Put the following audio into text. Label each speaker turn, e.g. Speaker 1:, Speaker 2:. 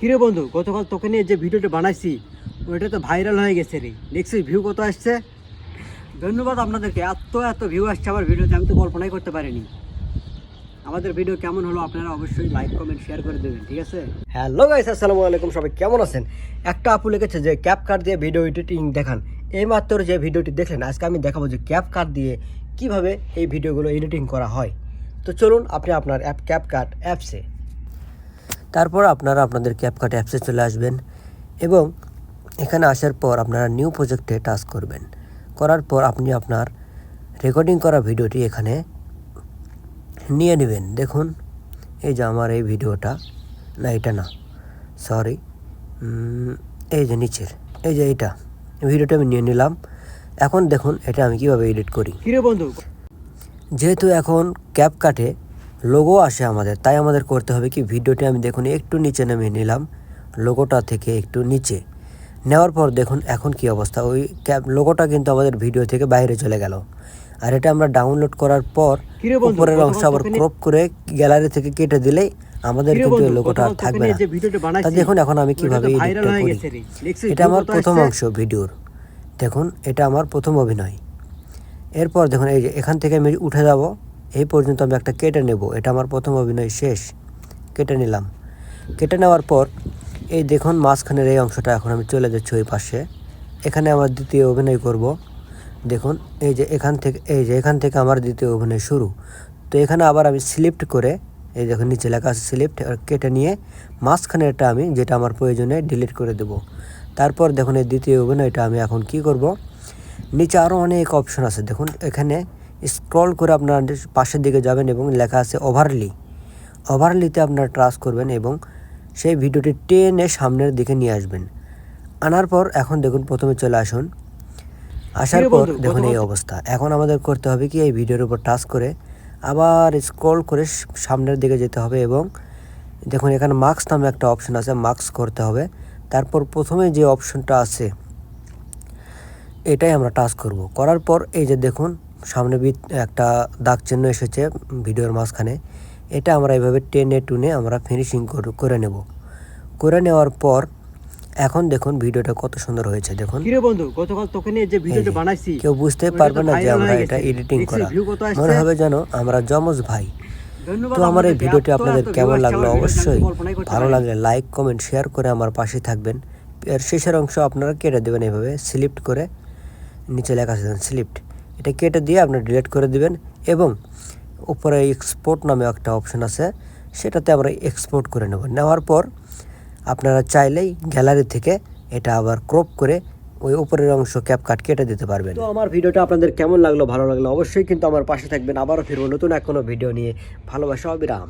Speaker 1: কিরে বন্ধু, গতকাল তোকে নিয়ে যে ভিডিওটা বানাইছি, ওইটা তো ভাইরাল হয়ে গেছে রে। দেখছিস ভিউ কত আসছে? ধন্যবাদ আপনাদেরকে, এত এত ভিউ আসছে আমার ভিডিওতে, আমি তো কল্পনাই করতে পারিনি। আমাদের ভিডিও কেমন হলো আপনারা অবশ্যই লাইক কমেন্ট শেয়ার করে দেবেন, ঠিক আছে? হ্যালো গাইস আসসালামু আলাইকুম, সবাই কেমন আছেন? একটা আপু লিখেছে যে ক্যাপ কার্ড দিয়ে ভিডিও এডিটিং দেখান। এইমাত্র যে ভিডিওটি দেখলেন, আজকে আমি দেখাবো যে ক্যাপ কার্ড দিয়ে কীভাবে এই ভিডিওগুলো এডিটিং করা হয়। তো চলুন, আপনি আপনার অ্যাপ ক্যাপ কার্ড অ্যাপসে তারপর আপনারা আপনাদের ক্যাপকাট অ্যাপসে চলে আসবেন এবং এখানে আসার পর আপনারা নিউ প্রজেক্টে টাচ করবেন। করার পর আপনি আপনার রেকর্ডিং করা ভিডিওটি এখানে নিয়ে নেবেন। দেখুন এই যে আমার এই ভিডিওটা না এটা না সরি এই যে নিচের এই যে এইটা ভিডিওটা আমি নিয়ে নিলাম। এখন দেখুন এটা আমি কীভাবে এডিট করি।
Speaker 2: বন্ধু?
Speaker 1: যেহেতু এখন ক্যাপ কাটে লোগো আসে আমাদের তাই আমাদের করতে হবে কি? ভিডিওটি আমি দেখুন একটু নিচে নামিয়ে নিলাম। লোগোটা থেকে একটু নিচে। নেওয়ার পর দেখুন এখন কি অবস্থা। ওই লোগোটা কিন্তু আমাদের ভিডিও থেকে বাইরে চলে গেল। আর এটা আমরা ডাউনলোড করার পর উপরের অংশ আবার ক্রপ করে গ্যালারি থেকে কেটে দিলেই আমাদের কিন্তু এই লোগোটা আর থাকবে না। তা দেখুন এখন আমি কীভাবে এডিটটা করি। এটা আমার প্রথম অংশ ভিডিওর দেখুন এটা আমার প্রথম অভিনয়। এরপর দেখুন এই যে এখান থেকে আমি উঠে যাব। এই পর্যন্ত আমি একটা কেটে নেব। এটা আমার প্রথম অভিনয় শেষ। কেটে নিলাম। কেটে নেওয়ার পর এই দেখুন মাঝখানের এই অংশটা এখন আমি চলে যাচ্ছি ওই পাশে। এখানে আমার দ্বিতীয় অভিনয় করব। দেখুন, এই যে এখান থেকে এই যে এখান থেকে আমার দ্বিতীয় অভিনয় শুরু। তো এখানে আবার আমি স্লিপ্ট করে এই দেখুন, নিচে লেখা আছে স্লিপ্ট কেটে নিয়ে মাঝখানে এটা আমি যেটা আমার প্রয়োজনে ডিলিট করে দেব। তারপর দেখুন, এই দ্বিতীয় অভিনয়টা আমি এখন কি করব? নিচে আরও অনেক অপশন আছে। দেখুন, এখানে স্ক্রল করে আপনার পাশের দিকে যাবেন এবং লেখা আছে ওভারলি ওভারলিতে আপনারা ট্রাস করবেন এবং সেই ভিডিওটি টেনে সামনের দিকে নিয়ে আসবেন। আনার পর এখন দেখুন প্রথমে চলে আসুন। আসার পর দেখুন এই অবস্থা। এখন আমাদের করতে হবে কি এই ভিডিওর উপর টাচ করে আবার স্ক্রল করে সামনের দিকে যেতে হবে এবং দেখুন এখানে মার্কস নামে একটা অপশন আছে মার্কস করতে হবে। তারপর প্রথমে যে অপশনটা আছে এটাই আমরা টাচ করব। করার পর এই যে দেখুন সামনে বৃত্ত একটা দাগ চিহ্ন এসেছে ভিডিওর মাঝখানে। এটা আমরা এভাবে টেনে টুনে আমরা ফিনিশিং করে নেব। করে নেওয়ার পর এখন দেখুন ভিডিওটা কত সুন্দর হয়েছে দেখুন।
Speaker 2: বন্ধু গতকাল তোকে নিয়ে যে ভিডিওটা বানাইছি
Speaker 1: কেউ বুঝতে পারবে না যে আমরা এটা এডিটিং করা? মনে হবে যেন আমরা যমজ ভাই। তো আমার এই। ভিডিওটি আপনাদের কেমন লাগল? অবশ্যই ভালো। লাগলে লাইক কমেন্ট শেয়ার করে আমার পাশে থাকবেন। এর শেষের অংশ আপনারা কেটে দেবেন এভাবে স্লিপ্ট করে নিচে লেখা আছে স্লিপ্ট এটা কেটে দিয়ে আপনি ডিলিট করে দিবেন এবং উপরে এক্সপোর্ট নামে একটা অপশন আছে, সেটাতে আমরা এক্সপোর্ট করে নেব। নেওয়ার পর আপনারা চাইলেই গ্যালারি থেকে এটা আবার ক্রপ করে ওই উপরের অংশ ক্যাপ কাট কেটে দিতে পারবেন। তো আমার ভিডিওটা আপনাদের কেমন লাগল, ভালো লাগল অবশ্যই কিন্তু আমার পাশে থাকবেন। আবারও ফিরবো নতুন এক কোনো ভিডিও নিয়ে। ভালোবাসা, অবিরাম।